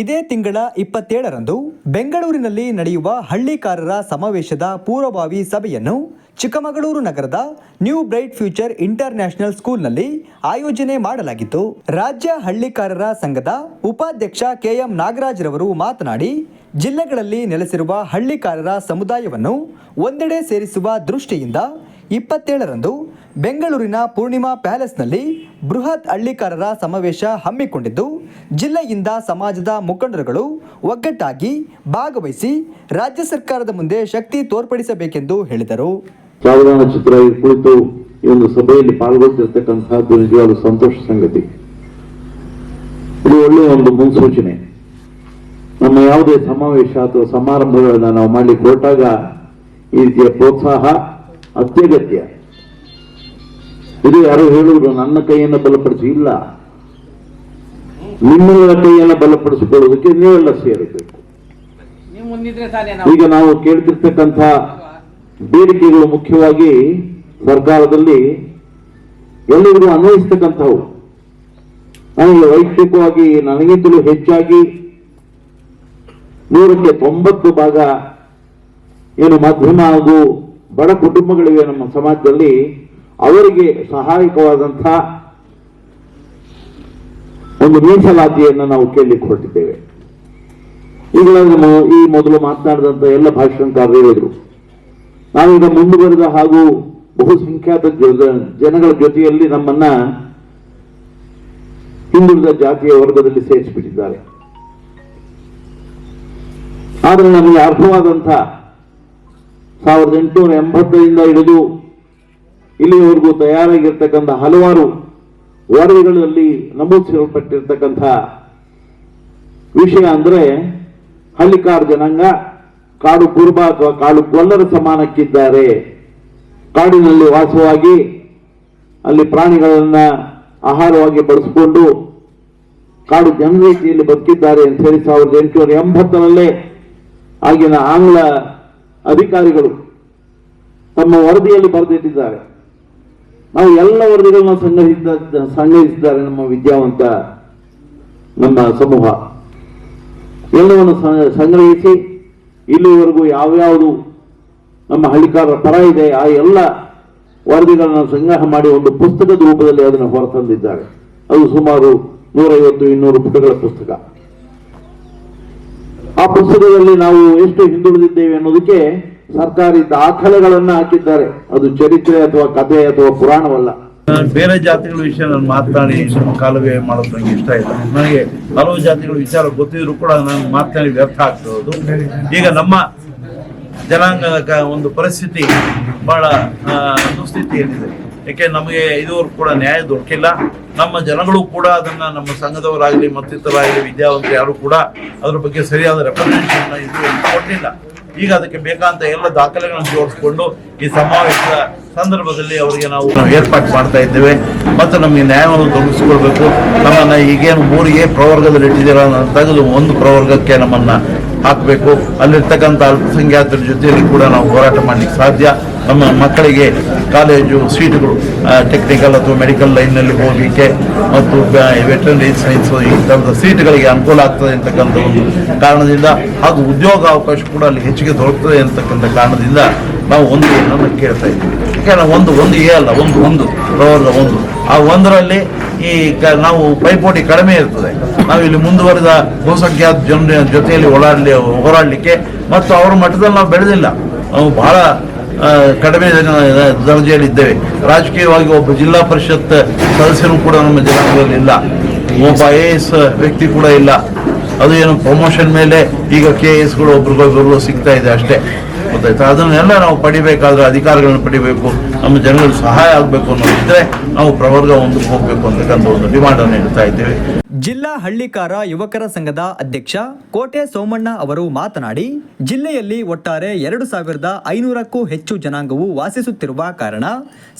ಇದೇ ತಿಂಗಳ ಇಪ್ಪತ್ತೇಳರಂದು ಬೆಂಗಳೂರಿನಲ್ಲಿ ನಡೆಯುವ ಹಳ್ಳಿಕಾರರ ಸಮಾವೇಶದ ಪೂರ್ವಭಾವಿ ಸಭೆಯನ್ನು ಚಿಕ್ಕಮಗಳೂರು ನಗರದ new bright future international ಸ್ಕೂಲ್ನಲ್ಲಿ ಆಯೋಜನೆ ಮಾಡಲಾಗಿತ್ತು. ರಾಜ್ಯ ಹಳ್ಳಿಕಾರರ ಸಂಘದ ಉಪಾಧ್ಯಕ್ಷ ಕೆಎಂ ನಾಗರಾಜ್ರವರು ಮಾತನಾಡಿ, ಜಿಲ್ಲೆಗಳಲ್ಲಿ ನೆಲೆಸಿರುವ ಹಳ್ಳಿಕಾರರ ಸಮುದಾಯವನ್ನು ಒಂದೆಡೆ ಸೇರಿಸುವ ದೃಷ್ಟಿಯಿಂದ ಇಪ್ಪತ್ತೇಳರಂದು ಬೆಂಗಳೂರಿನ ಪೂರ್ಣಿಮಾ ಪ್ಯಾಲೇಸ್ನಲ್ಲಿ ಬೃಹತ್ ಹಳ್ಳಿಕಾರರ ಸಮಾವೇಶ ಹಮ್ಮಿಕೊಂಡಿದ್ದು, ಜಿಲ್ಲೆಯಿಂದ ಸಮಾಜದ ಮುಖಂಡರುಗಳು ಒಗ್ಗಟ್ಟಾಗಿ ಭಾಗವಹಿಸಿ ರಾಜ್ಯ ಸರ್ಕಾರದ ಮುಂದೆ ಶಕ್ತಿ ತೋರ್ಪಡಿಸಬೇಕೆಂದು ಹೇಳಿದರು. ಚಿತ್ರ ಈ ಒಂದು ಸಭೆಯಲ್ಲಿ ಪಾಲ್ಗೊಳ್ತಿರ್ತಕ್ಕಂತಹದ್ದು ನಿಜವಾದ ಸಂತೋಷ ಸಂಗತಿ. ಇದು ಒಳ್ಳೆಯ ಒಂದು ಮುನ್ಸೂಚನೆ. ನಮ್ಮ ಯಾವುದೇ ಸಮಾವೇಶ ಅಥವಾ ಸಮಾರಂಭಗಳನ್ನ ನಾವು ಮಾಡಿ ಹೊರಟಾಗ ಈ ರೀತಿಯ ಪ್ರೋತ್ಸಾಹ ಅತ್ಯಗತ್ಯ. ಇದು ಯಾರು ಹೇಳುವುದು ನನ್ನ ಕೈಯನ್ನು ಬಲಪಡಿಸಿ ಇಲ್ಲ ನಿಮ್ಮೆಲ್ಲರ ಕೈಯನ್ನು ಬಲಪಡಿಸಿಕೊಳ್ಳುವುದಕ್ಕೆ ನೀವೆಲ್ಲ ಸೇರಬೇಕು. ಈಗ ನಾವು ಕೇಳ್ತಿರ್ತಕ್ಕಂಥ ಬೇಡಿಕೆಗಳು ಮುಖ್ಯವಾಗಿ ಸರ್ಕಾರದಲ್ಲಿ ಎಲ್ಲರಿಗೂ ಅನ್ವಯಿಸ್ತಕ್ಕಂಥವು. ನನಗೆ ವೈಯಕ್ತಿಕವಾಗಿ ನನಗಿಂತಲೂ ಹೆಚ್ಚಾಗಿ ನೂರಕ್ಕೆ ತೊಂಬತ್ತು ಭಾಗ ಏನು ಮಾಧ್ಯಮ ಹಾಗೂ ಬಡ ಕುಟುಂಬಗಳಿವೆ ನಮ್ಮ ಸಮಾಜದಲ್ಲಿ, ಅವರಿಗೆ ಸಹಾಯಕವಾದಂಥ ಒಂದು ಮೀಸಲಾತಿಯನ್ನು ನಾವು ಕೇಳಲಿಕ್ಕೆ ಹೊರಟಿದ್ದೇವೆ. ಮೊ- ಈ ಮೊದಲು ಮಾತನಾಡಿದಂಥ ಎಲ್ಲ ಭಾಷಣಕಾರರು ಹೇಳಿದರು. ನಾವೀಗ ಮುಂದುವರೆದ ಹಾಗೂ ಬಹುಸಂಖ್ಯಾತ ಜನಗಳ ಜೊತೆಯಲ್ಲಿ ನಮ್ಮನ್ನ ಹಿಂದುಳಿದ ಜಾತಿಯ ವರ್ಗದಲ್ಲಿ ಸೇರಿಸಿಬಿಟ್ಟಿದ್ದಾರೆ. ಆದರೆ ನಮಗೆ ಅರ್ಥವಾದಂಥ ಸಾವಿರದ ಎಂಟುನೂರ ಎಂಬತ್ತರಿಂದ ಹಿಡಿದು ಇಲ್ಲಿಯವರೆಗೂ ತಯಾರಾಗಿರ್ತಕ್ಕಂಥ ಹಲವಾರು ವರದಿಗಳಲ್ಲಿ ನಮೂದಿಸಲ್ಪಟ್ಟಿರ್ತಕ್ಕಂಥ ವಿಷಯ ಅಂದ್ರೆ ಹಳ್ಳಿಕಾರ್ ಜನಾಂಗ ಕಾಡು ಕುರುಬ ಅಥವಾ ಕಾಡು ಕೊಲ್ಲರ ಸಮಾನಕ್ಕಿದ್ದಾರೆ. ಕಾಡಿನಲ್ಲಿ ವಾಸವಾಗಿ ಅಲ್ಲಿ ಪ್ರಾಣಿಗಳನ್ನ ಆಹಾರವಾಗಿ ಬಳಸಿಕೊಂಡು ಕಾಡು ಜನರೀತಿಯಲ್ಲಿ ಬದುಕಿದ್ದಾರೆ ಅಂತ ಹೇಳಿ ಸಾವಿರದ ಎಂಟುನೂರ ಎಂಬತ್ತರಲ್ಲೇ ಆಗಿನ ಆಂಗ್ಲ ಅಧಿಕಾರಿಗಳು ತಮ್ಮ ವರದಿಯಲ್ಲಿ ಬರೆದಿಟ್ಟಿದ್ದಾರೆ. ನಾವು ಎಲ್ಲ ವರದಿಗಳನ್ನ ಸಂಗ್ರಹಿಸಿದ, ಸಂಗ್ರಹಿಸಿದ್ದಾರೆ ನಮ್ಮ ವಿದ್ಯಾವಂತ, ನಮ್ಮ ಸಮೂಹ. ಎಲ್ಲವನ್ನು ಸಂಗ್ರಹಿಸಿ ಇಲ್ಲಿವರೆಗೂ ಯಾವ್ಯಾವುದು ನಮ್ಮ ಹಳ್ಳಿಕಾರರ ಪರ ಇದೆ, ಆ ಎಲ್ಲ ವರದಿಗಳನ್ನು ಸಂಗ್ರಹ ಮಾಡಿ ಒಂದು ಪುಸ್ತಕದ ರೂಪದಲ್ಲಿ ಅದನ್ನು ಹೊರತಂದಿದ್ದಾರೆ. ಅದು ಸುಮಾರು ನೂರೈವತ್ತು, ಇನ್ನೂರು ಪುಟಗಳ ಪುಸ್ತಕ. ಪುಸ್ತಕದಲ್ಲಿ ನಾವು ಎಷ್ಟು ಹಿಂದುಳಿದಿದ್ದೇವೆ ಅನ್ನೋದಕ್ಕೆ ಸರ್ಕಾರಿ ದಾಖಲೆಗಳನ್ನ ಹಾಕಿದ್ದಾರೆ. ಅದು ಚರಿತ್ರೆ ಅಥವಾ ಕಥೆ ಅಥವಾ ಪುರಾಣವಲ್ಲ. ಬೇರೆ ಜಾತಿಗಳ ವಿಷಯ ನಾನು ಮಾತನಾಡಿ ಕಾಲವೇ ಮಾಡೋದು ನನಗೆ ಇಷ್ಟ ಇಲ್ಲ. ನನಗೆ ಹಲವು ಜಾತಿಗಳ ವಿಚಾರ ಗೊತ್ತಿದ್ರು ಕೂಡ ನಾನು ಮಾತನಾಡಿ ವ್ಯರ್ಥ ಆಗ್ತಿರೋದು ಈಗ ನಮ್ಮ ಜನಾಂಗದ ಒಂದು ಪರಿಸ್ಥಿತಿ ಬಹಳ ದುಸ್ಥಿತಿಯಲ್ಲಿದೆ ಯಾಕೆ ನಮಗೆ ಇದುವರೆಗೂ ಕೂಡ ನ್ಯಾಯ ದೊರಕಿಲ್ಲ. ನಮ್ಮ ಜನಗಳು ಕೂಡ ಅದನ್ನು ನಮ್ಮ ಸಂಘದವರಾಗಲಿ ಮತ್ತಿತರಾಗಲಿ ವಿದ್ಯಾವಂತ ಯಾರು ಕೂಡ ಅದರ ಬಗ್ಗೆ ಸರಿಯಾದ ರೆಪ್ರೆಸೆಂಟೇಷನ್ ಇದುವರೆಗೂ ಕೊಟ್ಟಿಲ್ಲ. ಈಗ ಅದಕ್ಕೆ ಬೇಕಾದಂತ ಎಲ್ಲ ದಾಖಲೆಗಳನ್ನು ಜೋಡಿಸ್ಕೊಂಡು ಈ ಸಮಾವೇಶದ ಸಂದರ್ಭದಲ್ಲಿ ಅವರಿಗೆ ನಾವು ಏರ್ಪಾಟ್ ಮಾಡ್ತಾ ಇದ್ದೇವೆ. ಮತ್ತು ನಮಗೆ ನ್ಯಾಯವನ್ನು ತೊಡಗಿಸಿಕೊಳ್ಬೇಕು. ನಮ್ಮನ್ನು ಈಗೇನು ಮೂರು ಎ ಪ್ರವರ್ಗದಲ್ಲಿ ಇಟ್ಟಿದ್ದೀರ ತೆಗೆದು ಒಂದು ಪ್ರವರ್ಗಕ್ಕೆ ನಮ್ಮನ್ನು ಹಾಕಬೇಕು. ಅಲ್ಲಿರ್ತಕ್ಕಂಥ ಅಲ್ಪಸಂಖ್ಯಾತರ ಜೊತೆಯಲ್ಲಿ ಕೂಡ ನಾವು ಹೋರಾಟ ಮಾಡ್ಲಿಕ್ಕೆ ಸಾಧ್ಯ. ನಮ್ಮ ಮಕ್ಕಳಿಗೆ ಕಾಲೇಜು ಸೀಟುಗಳು ಟೆಕ್ನಿಕಲ್ ಅಥವಾ ಮೆಡಿಕಲ್ ಲೈನ್ನಲ್ಲಿ ಹೋಗಲಿಕ್ಕೆ ಮತ್ತು ವೆಟರ್ನರಿ ಸೈನ್ಸ್ ಈ ಥರದ ಸೀಟ್ಗಳಿಗೆ ಅನುಕೂಲ ಆಗ್ತದೆ ಅಂತಕ್ಕಂಥ ಒಂದು ಕಾರಣದಿಂದ ಹಾಗೂ ಉದ್ಯೋಗ ಅವಕಾಶ ಕೂಡ ಅಲ್ಲಿ ಹೆಚ್ಚಿಗೆ ದೊರಕ್ತದೆ ಅಂತಕ್ಕಂಥ ಕಾರಣದಿಂದ ನಾವು ಒಂದು ಏನನ್ನು ಕೇಳ್ತಾ ಇದ್ದೀವಿ. ಯಾಕಂದ್ರೆ ಒಂದು ಒಂದು ಏ ಅಲ್ಲ ಒಂದು ಒಂದು ಪ್ರವರ್ಗ ಒಂದು. ಆ ಒಂದರಲ್ಲಿ ಈ ಕ- ನಾವು ಪೈಪೋಟಿ ಕಡಿಮೆ ಇರ್ತದೆ. ನಾವು ಇಲ್ಲಿ ಮುಂದುವರೆದ ಬಹುಸಂಖ್ಯಾತ ಜನರ ಜೊತೆಯಲ್ಲಿ ಓಡಾಡಲಿ ಹೋರಾಡಲಿಕ್ಕೆ ಮತ್ತು ಅವರ ಮಟ್ಟದಲ್ಲಿ ನಾವು ಬೆಳೆದಿಲ್ಲ. ನಾವು ಆ, ಕಡಿಮೆ ಜನ- ದರ್ಜೆಯಲ್ಲಿ ಇದ್ದೇವೆ. ರಾಜಕೀಯವಾಗಿ ಒಬ್ಬ ಜಿಲ್ಲಾ ಪರಿಷತ್ ಸದಸ್ಯರು ಕೂಡ ನಮ್ಮ ಜನಾಂಗದಲ್ಲಿ ಇಲ್ಲ. ಒಬ್ಬ ಐ ಎ ಎಸ್ ವ್ಯಕ್ತಿ ಕೂಡ ಇಲ್ಲ. ಅದು ಏನು ಪ್ರಮೋಷನ್ ಮೇಲೆ ಈಗ ಕೆ ಎ ಎಸ್ಗಳು ಒಬ್ರಿಗೊಬ್ಬರು ಸಿಗ್ತಾ ಇದೆ ಅಷ್ಟೇ. ಗೊತ್ತಾಯ್ತಾ. ಅದನ್ನೆಲ್ಲ ನಾವು ಪಡಿಬೇಕಾದ್ರೆ ಅಧಿಕಾರಗಳನ್ನು ಪಡಿಬೇಕು, ನಮ್ಮ ಜನಗಳಿಗೆ ಸಹಾಯ ಆಗಬೇಕು ಅನ್ನೋದಿದ್ರೆ ನಾವು ಪ್ರವರ್ಗ ಒಂದು ಹೋಗಬೇಕು ಅಂತಕ್ಕಂಥ ಒಂದು ಡಿಮಾಂಡ್ ಅನ್ನು ಇಡ್ತಾ ಇದ್ದೇವೆ. ಜಿಲ್ಲಾ ಹಳ್ಳಿಕಾರ ಯುವಕರ ಸಂಘದ ಅಧ್ಯಕ್ಷ ಕೋಟೆ ಸೋಮಣ್ಣ ಅವರು ಮಾತನಾಡಿ, ಜಿಲ್ಲೆಯಲ್ಲಿ ಒಟ್ಟಾರೆ ಎರಡು ಸಾವಿರದ ಐನೂರಕ್ಕೂ ಹೆಚ್ಚು ಜನಾಂಗವು ವಾಸಿಸುತ್ತಿರುವ ಕಾರಣ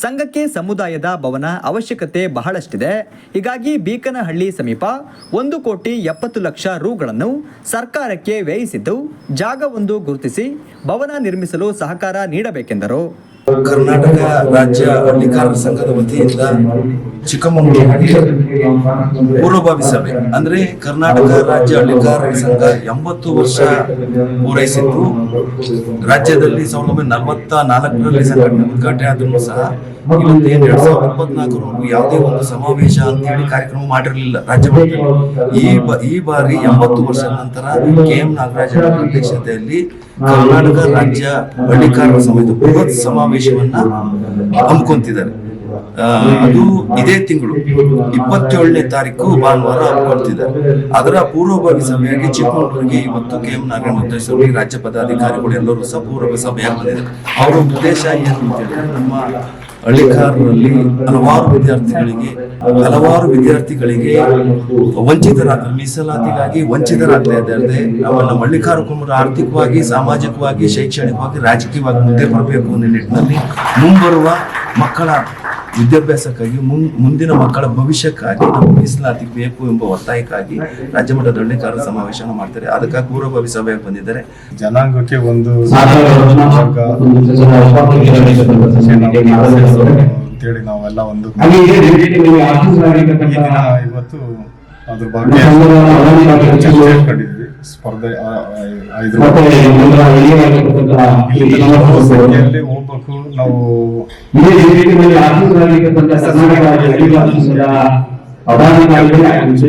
ಸಂಘಕ್ಕೆ ಸಮುದಾಯದ ಭವನ ಅವಶ್ಯಕತೆ ಬಹಳಷ್ಟಿದೆ. ಹೀಗಾಗಿ ಬೀಕನಹಳ್ಳಿ ಸಮೀಪ ಒಂದು ಕೋಟಿ ಎಪ್ಪತ್ತು ಲಕ್ಷ ರೂಗಳನ್ನು ಸರ್ಕಾರಕ್ಕೆ ವ್ಯಯಿಸಿದ್ದು ಜಾಗವೊಂದು ಗುರುತಿಸಿ ಭವನ ನಿರ್ಮಿಸಲು ಸಹಕಾರ ನೀಡಬೇಕೆಂದರು. ಕರ್ನಾಟಕ ರಾಜ್ಯ ಹಳ್ಳಿಕಾರರ ಸಂಘದ ವತಿಯಿಂದ ಚಿಕ್ಕಮಗಳೂರಿಗೆ ಪೂರ್ವಭಾವಿ ಸಭೆ, ಅಂದ್ರೆ ಕರ್ನಾಟಕ ರಾಜ್ಯ ಹಳ್ಳಿಕಾರರ ಸಂಘ ಎಂಬತ್ತು ವರ್ಷ ಪೂರೈಸಿದ್ದು ರಾಜ್ಯದಲ್ಲಿ ಸಾವಿರದ ಒಂಬೈನೂರ ನಲವತ್ತ ನಾಲ್ಕರಲ್ಲಿ ಸಂಘಟನೆ ಉದ್ಘಾಟನೆ ಆದ್ರೂ ಸಹ ಇವತ್ತೇನು ಎರಡ್ ಸಾವಿರದ ಇಪ್ಪತ್ನಾಲ್ಕರವರೆಗೂ ಯಾವುದೇ ಒಂದು ಸಮಾವೇಶ ಅಂತ ಹೇಳಿ ಕಾರ್ಯಕ್ರಮ ಮಾಡಿರಲಿಲ್ಲ ರಾಜ್ಯ ಈ ಈ ಬಾರಿ ಎಂಬತ್ತು ವರ್ಷದ ನಂತರ ಕೆ ಎಂ ನಾಗರಾಜ್ ಅಧ್ಯಕ್ಷತೆಯಲ್ಲಿ ಕರ್ನಾಟಕ ರಾಜ್ಯ ಹಳ್ಳಿಕಾರರ ಸಮಿತಿ ಬೃಹತ್ ಸಮಾವೇಶವನ್ನ ಹಮ್ಮಿಕೊಂತಿದ್ದಾರೆ. ಅದು ಇದೇ ತಿಂಗಳು ಇಪ್ಪತ್ತೇಳನೇ ತಾರೀಕು ಭಾನುವಾರ ಹಮ್ಮಿಕೊಳ್ತಿದ್ದಾರೆ. ಅದರ ಪೂರ್ವಭಾವಿ ಸಭೆಯಾಗಿ ಚಿಕ್ಕಮಗಳೂರಿಗೆ ಇವತ್ತು ಕೆ ಎಂ ನಾರಾಯಣ ಉದ್ದೇಶದಲ್ಲಿ ರಾಜ್ಯ ಪದಾಧಿಕಾರಿಗಳು ಎಲ್ಲರೂ ಸಹ ಪೂರ್ವಭಾವಿ ಸಭೆಯಾಗಿ ಬಂದಿದ್ದಾರೆ. ಅವರ ಉದ್ದೇಶ ಏನು ಅಂತ ಹೇಳಿದ್ರೆ ನಮ್ಮ ಹಳ್ಳಿಕಾರರಲ್ಲಿ ಹಲವಾರು ವಿದ್ಯಾರ್ಥಿಗಳಿಗೆ ಹಲವಾರು ವಿದ್ಯಾರ್ಥಿಗಳಿಗೆ ವಂಚಿತರ ಮೀಸಲಾತಿಗಾಗಿ ವಂಚಿತರಾಗ್ತಾ ಇದ್ದಾರೆ ನಾವು ನಮ್ಮ ಹಳ್ಳಿಕಾರ ಕುಟುಂಬರು ಆರ್ಥಿಕವಾಗಿ, ಸಾಮಾಜಿಕವಾಗಿ, ಶೈಕ್ಷಣಿಕವಾಗಿ, ರಾಜಕೀಯವಾಗಿ ಮುಂದೆ ಬರಬೇಕು ಅನ್ನೋ ನಿಟ್ಟಿನಲ್ಲಿ ಮುಂಬರುವ ಮಕ್ಕಳ ವಿದ್ಯಾಭ್ಯಾಸಕ್ಕಾಗಿ ಮುನ್ ಮುಂದಿನ ಮಕ್ಕಳ ಭವಿಷ್ಯಕ್ಕಾಗಿ ನಮ್ಮ ಮೀಸಲಾತಿ ಬೇಕು ಎಂಬ ಒತ್ತಾಯಕ್ಕಾಗಿ ರಾಜ್ಯ ಮಟ್ಟದ ಹಳ್ಳಿಕಾರ ಸಮಾವೇಶನ ಮಾಡ್ತಾರೆ. ಅದಕ್ಕಾಗಿ ಪೂರ್ವಭಾವಿ ಸಭೆಗೆ ಬಂದಿದ್ದಾರೆ. ಜನಾಂಗಕ್ಕೆ ಒಂದು ಅಂತೇಳಿ ನಾವೆಲ್ಲ ಒಂದು ಇವತ್ತು ಅದ್ರ ಬಗ್ಗೆ ಸ್ಪರ್ಧೆ ಹೋಗ್ಬೇಕು ನಾವು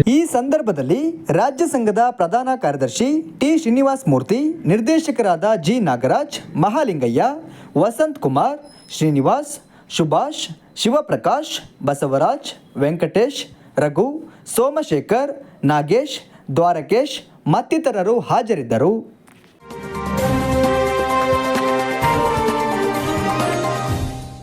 ಈ ಸಂದರ್ಭದಲ್ಲಿ ರಾಜ್ಯ ಸಂಘದ ಪ್ರಧಾನ ಕಾರ್ಯದರ್ಶಿ ಟಿ ಶ್ರೀನಿವಾಸ್ ಮೂರ್ತಿ ನಿರ್ದೇಶಕರಾದ ಜಿ ನಾಗರಾಜ್ ಮಹಾಲಿಂಗಯ್ಯ ವಸಂತ್ ಕುಮಾರ್ ಶ್ರೀನಿವಾಸ್ ಸುಭಾಷ್ ಶಿವಪ್ರಕಾಶ್ ಬಸವರಾಜ್ ವೆಂಕಟೇಶ್ ರಘು ಸೋಮಶೇಖರ್ ನಾಗೇಶ್ ದ್ವಾರಕೇಶ್ ಮತ್ತಿತರರು ಹಾಜರಿದ್ದರು.